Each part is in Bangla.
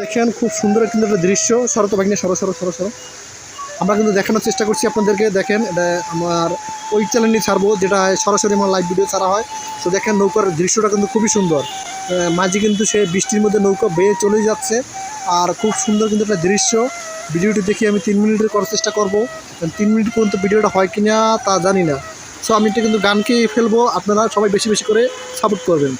দেখেন খুব সুন্দর কিন্তু একটা দৃশ্য। শরত বাহিনী সরো সরো সরো সরো। আমরা কিন্তু দেখানোর চেষ্টা করছি আপনাদেরকে, দেখেন এটা আমার ওই চ্যানেলই ছাড়বো, যেটা সরাসরি আমার লাইভ ভিডিও ছাড়া হয়। তো দেখেন নৌকার দৃশ্যটা কিন্তু খুবই সুন্দর। মাঝি কিন্তু সে বৃষ্টির মধ্যে নৌকা বেয়ে চলে যাচ্ছে। আর খুব সুন্দর কিন্তু একটা দৃশ্য। ভিডিওটি দেখি আমি তিন মিনিটের করার চেষ্টা করব। তিন মিনিট পর্যন্ত ভিডিওটা হয় কি না তা জানি না। সো আমি এটা কিন্তু গানকেই ফেলব। আপনারা সবাই বেশি বেশি করে সাপোর্ট করবেন।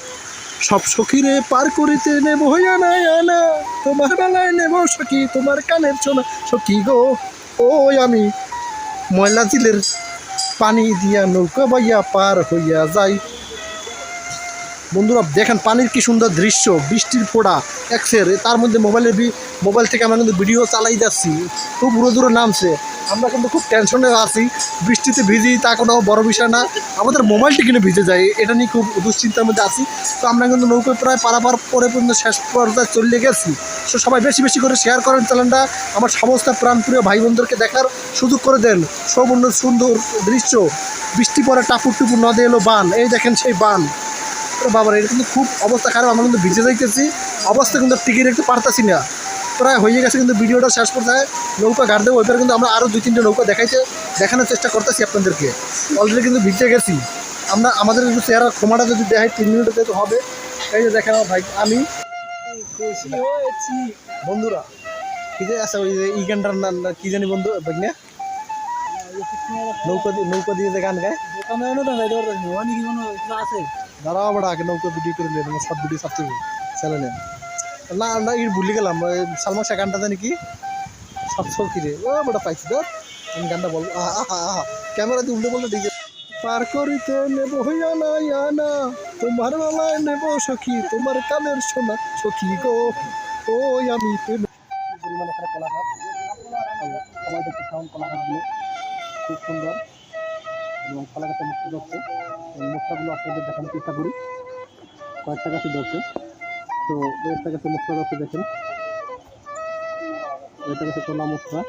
সব সখীরে পার করিতে নেব হইয়া না না তোমার বেলায় নেব সখী, তোমার কানের ছোনা সখী গো, ওই আমি ময়লা জিলের পানি দিয়া নৌকা বাইয়া পার হইয়া যাই। বন্ধুরা, দেখেন পানির কি সুন্দর দৃশ্য, বৃষ্টির ফোড়া একসের তার মধ্যে মোবাইলের মোবাইল থেকে আমরা কিন্তু ভিডিও চালাই যাচ্ছি। খুব দূরে দূরে নামছে। আমরা কিন্তু খুব টেনশনে আছি। বৃষ্টিতে ভিজি, তা কোনো বড় বিষয় না। আমাদের মোবাইলটি কিন্তু ভিজে যায়, এটা নিয়ে খুব দুশ্চিন্তার মধ্যে আছি। তো আমরা কিন্তু নৌকোয় প্রায় পারাপার পরে পর্যন্ত শেষ পর্যায়ে চলে গেছি। তো সবাই বেশি বেশি করে শেয়ার করেন চ্যানেলটা আমার সমস্ত প্রাণপ্রিয় ভাই বোনদেরকে দেখার সুযোগ করে দেন। সম্পূর্ণ সুন্দর দৃশ্য, বৃষ্টি পরে টাপুর টুপুর নদে এলো বান। এই দেখেন সেই বান। বাবার, এটা কিন্তু খুব অবস্থা খারাপ। আমরা কিন্তু ভিজে যাইতেছি। অবস্থা কিন্তু টিকে রাখতে পারতাছি না। প্রায় হয়ে গেছে কিন্তু ভিডিওটা শেষ করতে হয় নৌকা ঘাট দেবো ওইবার কিন্তু আমরা আরও দুই, তিনটে নৌকা দেখাইতে, দেখানোর চেষ্টা করতেছি আপনাদেরকে। অলরেডি কিন্তু ভিজে গেছি। আমরা, আমাদের কিন্তু চেহারা ক্ষমাটা যদি দেখাই, তিন মিনিটে তো হবে। এই যে দেখেন আমার ভাই, আমি বন্ধুরা, কি যে আচ্ছা ওই যে ই গানটার না, কি জানি বন্ধু, ভাগ্নে? নৌকা দিয়ে নৌকা দিয়ে যে গান গায়। আছে দাঁড়াও বড় আগে নৌকা ভিডিও করে তোমার সব ভিডিও ছাড়তে চ্যানেলে না না ই ভুলে গেলাম সালমান শাহ গানটা জানি কি? সব সৌকি রে ও বড় পাইছি, ধর। আমি গানটা বলব। আহা আহা আহা। ক্যামেরা দিয়ে উল্টো বলতে ডিজে পার করিতে নেব হইয়া না ইয়া না তোমার বেলায় নেব সখী, তোমার কানের সোনা সখী গো। ওই আমি প্রেম। পরিমাণে এখানে কলাঘাট সবাই দেখতে সাউন্ড কলাঘাটগুলো খুব সুন্দর। এবং কলাঘাটে মুক্ত যাচ্ছে মুক্তাগুলো আপনাদের দেখানোর চেষ্টা করি। কয়েকটা গাছে ধরছে। তো একটা গাছে মুক্তা ধরছে দেখেন। এটা গাছে কলা মুক্তা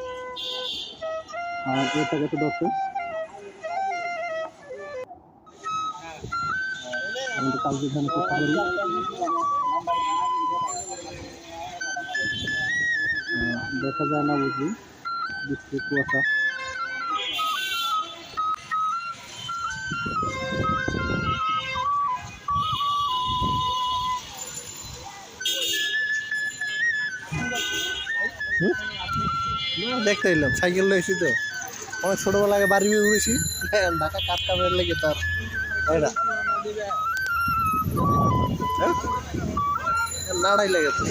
আর একটা গাছে ধরছে আমি দেখা যায় না বুঝি বৃষ্টি কুয়াশা। দেখতে এলাম। সাইকেল রয়েছি তো। অনেক ছোটবেলা আগে বাড়ি উড়েছি ঢাকা কাজ বের লেগে তার এটা হ্যাঁ? নাড়াই লেগেছে